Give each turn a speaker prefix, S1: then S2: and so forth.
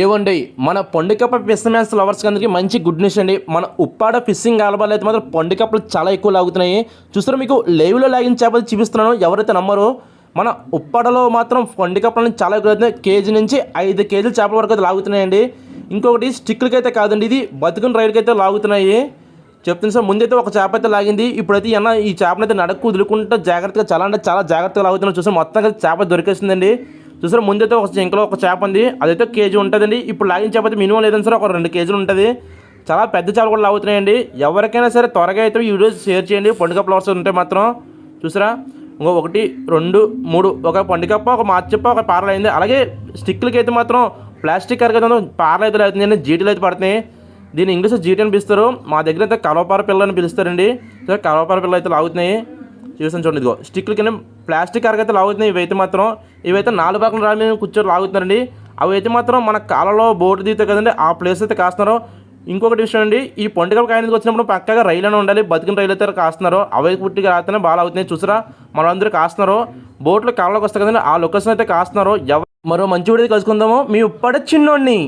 S1: ఏవండి మన పొండికప్ప man's lovers అందరికీ మంచి గుడ్ న్యూస్ అండి. మన ఉప్పాడ ఫిషింగ్ ఆలబాలు అయితే మాత్రం పొండికప్పలు చాలా ఎక్కువ లాగుతున్నాయి. చూస్తారు మీకు లైవ్లో లాగిన చేపలు చూపిస్తున్నాను ఎవరైతే నమ్మరో మన ఉప్పాడలో మాత్రం పొండికప్పలని చాలా ఎక్కువ కేజీ నుంచి ఐదు కేజీల చేపల వరకు అయితే లాగుతున్నాయండి. ఇంకొకటి స్టిక్లకి అయితే కాదండి ఇది బతుకుని రైడ్కి అయితే లాగుతున్నాయి. చెప్తుంది సార్ ముందైతే ఒక చేప అయితే లాగింది. ఇప్పుడైతే అన్న ఈ చేపనైతే అయితే నడక్కు వదులుకుంటూ జాగ్రత్తగా చాలా అంటే చాలా జాగ్రత్తగా లాగుతున్నాం చూసాం మొత్తం చేప దొరికేసిందండి. చూసారా ముందైతే ఒక జింకలో ఒక చేప ఉంది. అదైతే కేజీ ఉంటుందండి. ఇప్పుడు లాగిన చేప అయితే మినిమం లేదని సార్ ఒక రెండు కేజీలు ఉంటుంది. చాలా పెద్ద చేపలు కూడా లాగుతున్నాయండి. ఎవరికైనా సరే త్వరగా అయితే వీడియోస్ షేర్ చేయండి. పండుగ ఫ్లవర్స్ ఉంటే మాత్రం చూసారా? ఇంకో ఒకటి రెండు మూడు ఒక పండుగప్ప ఒక మార్చప్ప ఒక పారలైంది అయింది. అలాగే స్టిక్లకి అయితే మాత్రం ప్లాస్టిక్ కరగదు పారలు అయితే అవుతుందండి జీటీలు అయితే పడుతున్నాయి. దీని ఇంగ్లీష్ జీటీ అని పిలుస్తారు. మా దగ్గర అయితే కలవపార పిల్ల అని పిలుస్తారండి. కలవపార పిల్ల అయితే లాగుతున్నాయి. చూసాను చూడండి ఇదిగో. స్టిక్లు కింద ప్లాస్టిక్ అరగైతే లాగుతున్నాయి. ఇవైతే మాత్రం ఇవైతే నాలుగు పక్కల రాళ్ళ మీద కూర్చొని లాగుతున్నారండి. అవి అయితే మాత్రం మన కాలలో బోర్డు దిగుతాయి కదండి ఆ ప్లేస్ అయితే కాస్తున్నారు. ఇంకొకటి విషయం అండి ఈ పొంటికల కాయనికి వచ్చినప్పుడు పక్కగా రైలు అని ఉండాలి. బతికిన రైలు అయితే కాస్తున్నారు. అవి పుట్టిగా రాస్తేనే బాగా అవుతున్నాయి చూసారా? మనందరూ కాస్తున్నారు. బోట్లు కాలలోకి వస్తాయి కదండి ఆ లొకేషన్ అయితే కాస్తున్నారు. ఎవరు మరో మంచి వీడియో కలుసుకుందాము. మీ ఇప్పటి చిన్నోడిని.